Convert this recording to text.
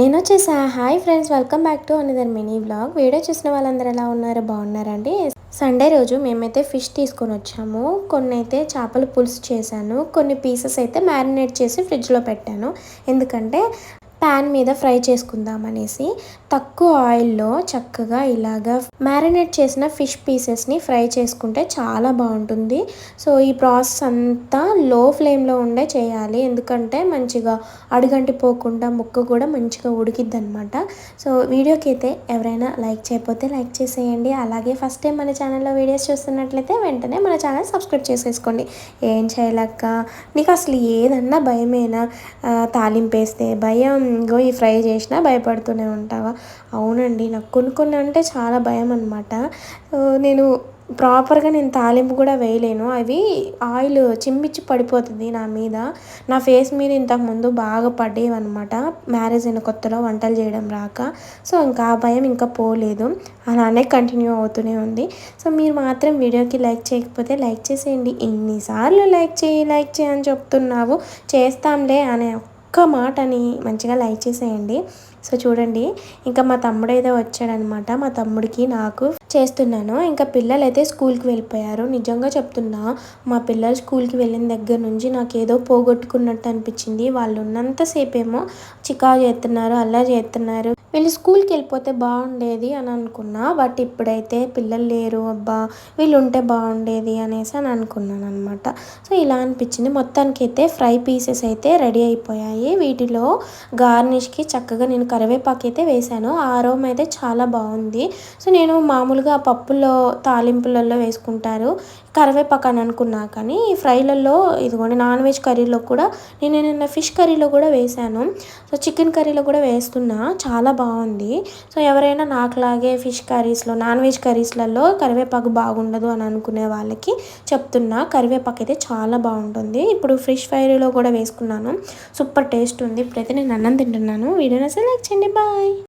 నేను వచ్చేసా. Hi friends welcome back to another mini blog video చూసిన వాళ్ళందరూ ఎలా ఉన్నారు? బాగున్నారండి? సండే రోజు మేమైతే ఫిష్ తీసుకొని వచ్చాము. కొన్ని అయితే చేపల పులుసు చేశాను. కొన్ని పీసెస్ అయితే మ్యారినేట్ చేసి ఫ్రిడ్జ్లో పెట్టాను. ఎందుకంటే ప్యాన్ మీద ఫ్రై చేసుకుందాం అనేసి తక్కువ ఆయిల్లో చక్కగా ఇలాగా మ్యారినేట్ చేసిన ఫిష్ పీసెస్ని ఫ్రై చేసుకుంటే చాలా బాగుంటుంది. సో ఈ ప్రాసెస్ అంతా లో ఫ్లేమ్లో ఉండే చేయాలి. ఎందుకంటే మంచిగా అడుగంటి పోకుండా ముక్క కూడా మంచిగా ఉడికిద్ది అనమాట సో వీడియోకి అయితే ఎవరైనా లైక్ చేయకపోతే లైక్ చేసేయండి. అలాగే ఫస్ట్ టైం మన ఛానల్లో వీడియోస్ చూస్తున్నట్లయితే వెంటనే మన ఛానల్ సబ్స్క్రైబ్ చేసేసుకోండి. ఏం చేయలేక నీకు అసలు ఏదన్నా భయమేనా? తాలింపేస్తే భయం. ఇంకో ఈ ఫ్రై చేసినా భయపడుతూనే ఉంటావా? అవునండి. నాకు కొన్ని కొన్ని అంటే చాలా భయం అనమాట నేను ప్రాపర్గా నేను తాలింపు కూడా వేయలేను. అవి ఆయిల్ చిమ్మిచ్చి పడిపోతుంది నా మీద. నా ఫేస్ మీద ఇంతకుముందు బాగా పడేవి అనమాట మ్యారేజ్ అయిన కొత్తలో వంటలు చేయడం రాక. సో ఇంకా ఆ భయం ఇంకా పోలేదు. అలానే కంటిన్యూ అవుతూనే ఉంది. సో మీరు మాత్రం వీడియోకి లైక్ చేయకపోతే లైక్ చేసేయండి. ఎన్నిసార్లు లైక్ చేయి లైక్ చేయని చెప్తున్నావు. చేస్తాంలే అనే ఒక్క మాటని మంచిగా లైక్ చేసేయండి. సో చూడండి ఇంకా మా తమ్ముడు ఏదో వచ్చాడనమాట. మా తమ్ముడికి నాకు చేస్తున్నాను. ఇంకా పిల్లలు అయితే స్కూల్కి వెళ్ళిపోయారు. నిజంగా చెప్తున్నా మా పిల్లలు స్కూల్కి వెళ్ళిన దగ్గర నుంచి నాకు ఏదో పోగొట్టుకున్నట్టు అనిపించింది. వాళ్ళు ఉన్నంతసేపు ఏమో చికా చేస్తున్నారు అలా చేస్తున్నారు. వీళ్ళు స్కూల్కి వెళ్ళిపోతే బాగుండేది అని అనుకున్నా. బట్ ఇప్పుడైతే పిల్లలు లేరు అబ్బా వీళ్ళు ఉంటే బాగుండేది అనేసి అని అనుకున్నాను అనమాట సో ఇలా అనిపించింది. మొత్తానికి అయితే ఫ్రై పీసెస్ అయితే రెడీ అయిపోయాయి. వీటిలో గార్నిష్కి చక్కగా నేను కరివేపాకు అయితే వేశాను. ఆ రోమ్ అయితే చాలా బాగుంది. సో నేను మామూలుగా పప్పుల్లో తాలింపులలో వేసుకుంటారు. కరివేపాకు అని అనుకున్నా కానీ ఫ్రైలలో ఇదిగోండి నాన్ వెజ్ కర్రీలో కూడా నేను నిన్న ఫిష్ కర్రీలో కూడా వేశాను సో చికెన్ కర్రీలో కూడా వేస్తున్నా. చాలా బాగుంది. సో ఎవరైనా నాకులాగే ఫిష్ కర్రీస్లో నాన్ వెజ్ కర్రీస్లలో కరివేపాకు బాగుండదు అని అనుకునే వాళ్ళకి చెప్తున్నా. కరివేపాకు అయితే చాలా బాగుంటుంది. ఇప్పుడు ఫిష్ ఫ్రైలో కూడా వేసుకున్నాను. సూపర్ టేస్ట్ ఉంది. ఇప్పుడైతే నేను అన్నం తింటున్నాను. వీడియోని అసలు లైక్ చేయండి. బాయ్.